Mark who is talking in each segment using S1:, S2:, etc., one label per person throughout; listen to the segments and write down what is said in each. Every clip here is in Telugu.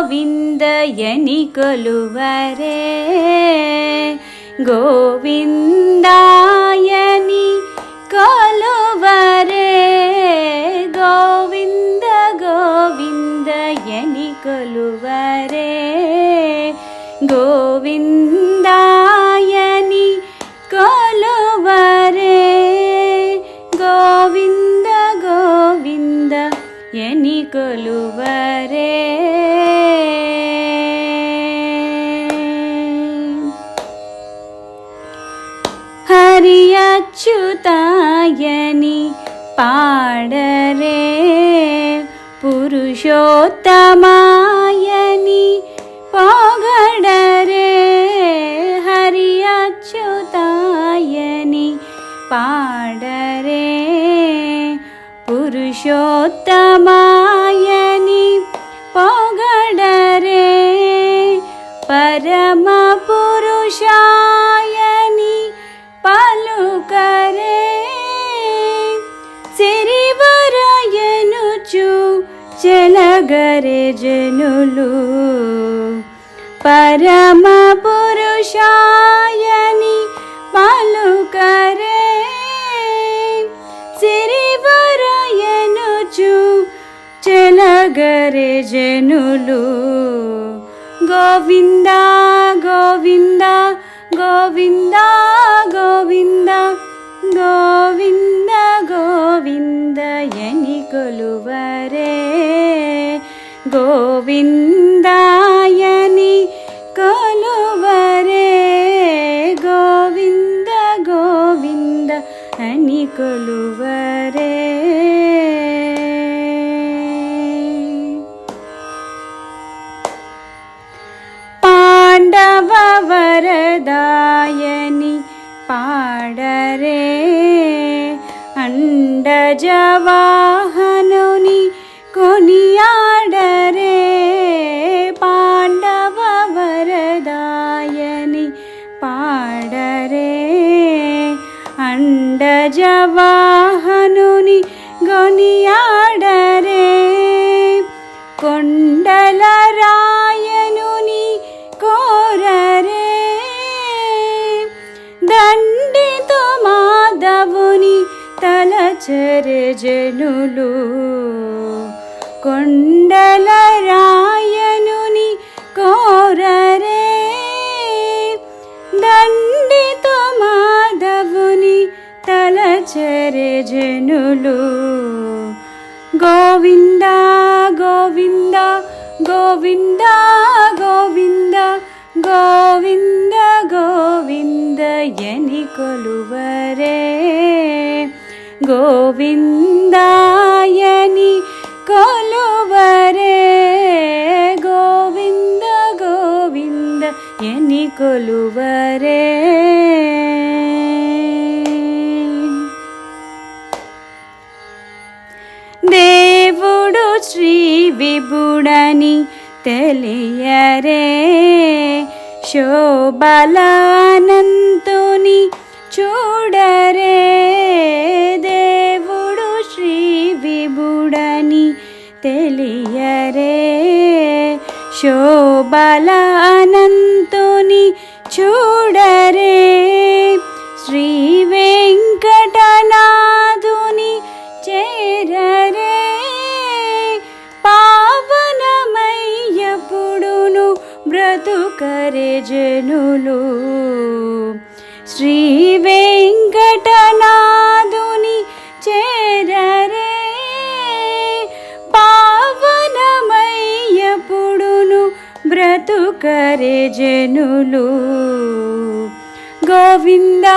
S1: ಗೋವಿಂದಯನಿ ಕೊಲುವರೆ ಗೋವಿಂದಾಯನಿ ಕೊಲುವರೆ ಗೋವಿಂದ ಗೋವಿಂದಯನಿ ಕೊಲುವರೆ ಗೋವಿಂದಾಯನಿ ಕೊಲುವರೆ ಗೋವಿಂದ ಗೋವಿಂದ ಎನಿ ಕೊಲುವರೆ అచ్యుతాయని పాడరే పురుషోత్తమాయని పొగడరే హరి అచ్యుతాయని పాడరే పురుషోత్తమాయ జనులు. పరమ పురుషాయని పలుకరే సిరివరయనుచు చెలగరే జనులు. గోవింద గోవింద గోవింద గోవింద. గజవాహనుని కొనియాడరే పాండవ వరదాయని పాడరే. అండజవాహనుని గొనియాడరే చరజనులు కొండల రాయనుని కోరరే దండితో మాధవుని తల చరజనులు గోవింద గోవింద గోవిందా గోవిందాయని కొలువరే. గోవింద గోవింద ఎని కొలువరే. దేవుడు శ్రీ విభుడని తెలియరే. శోభలానంతుని చూడరే. తెలియరే. శోభలానంతుని చూడరే. శ్రీ వెంకటనాథుని చేరరే. పావనమయ్యపుడును బ్రతుకరే జనులు. శ్రీ బ్రతుకరే జనులు. గోవింద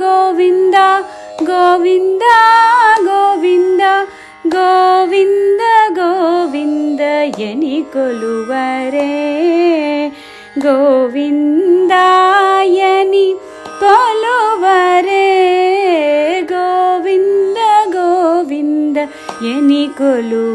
S1: గోవింద గోవింద గోవింద గోవింద గోవింద ఎని కొలువరే. గోవిందాయని కొలువరే. గోవింద గోవింద ఎని కొలువరే.